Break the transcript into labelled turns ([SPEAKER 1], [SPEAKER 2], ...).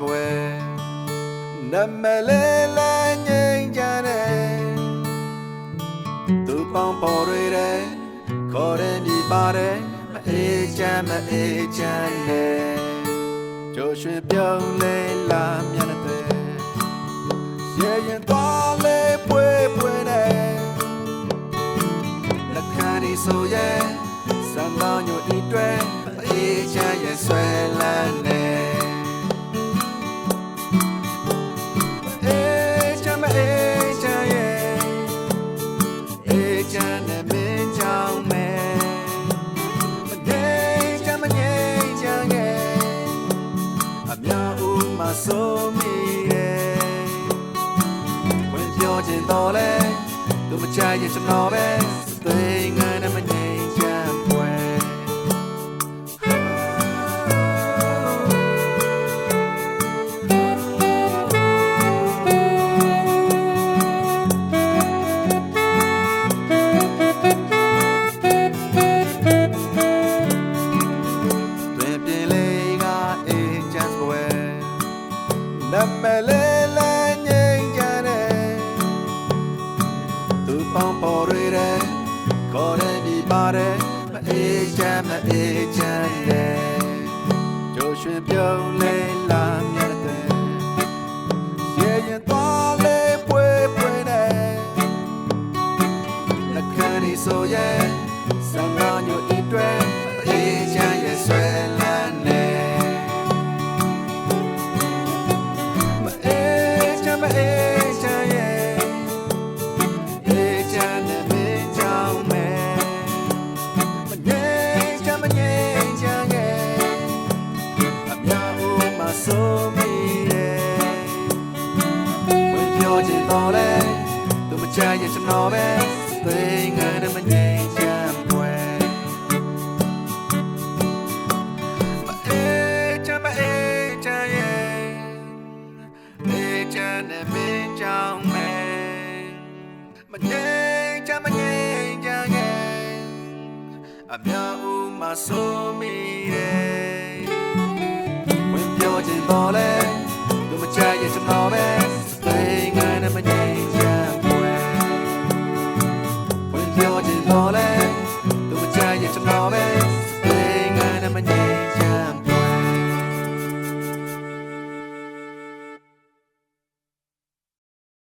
[SPEAKER 1] ပွဲနမလေးလာငိမ့်ကြတယ်သူပေါင်းပေါ်ရတဲ့ခေါ်ရမြည်ပါတယ်မအေးချမ်းမအေးချမ်းနဲ့ကြိုရွှင်ပြောင်းလဲလာမျက်နှာတွေရေရင်သွားလေပွေပွေနဲ့လက်ခံဒီဆိုရဲ့စံတော်ညိုဤတွဲမအေးချမ်းရဲ့ဆွဲလန်း က်ဦးမှာဆိုမိရဲ့ဝင်ပြောခြင်းတော့လေသူမချရဲ့ကျွန်တော်ပဲသိငန်းနဲ့မ မလေးလည်းငိမ့်ကြတယ်သူပေါင်းပေါ်ရတဲ့ခေါ်ရမြည်ပါတယ်မအေးချမ်းမအေးချမ်းတယ်ကြိုရွှင်ပြုံးလေးလာမြတ်တဲ့ရေရင်သွားလေးပွဲပွဲနဲ့လက်ခံဒီဆိုရဲ့စံနာညိုဤတွဲ ဦးမှာဆိုမိရဲ့ဝင်ပြောချင်တော့လေသူမချရဲ့ကျွန်တော်ပဲသိငန်းနဲ့မငိမ့်ချမ်းပွဲမအေးချမ်းမအေးချမ်းရဲ့အေးချမ်းနဲ့မင်းကြောင့်မယ်မငိမ့်ချမ်းမငိမ့်ချမ်းရဲ့အမြောက်ဦးမှာဆိုမိရဲ့ဝင်ပြောချင်တော့လေ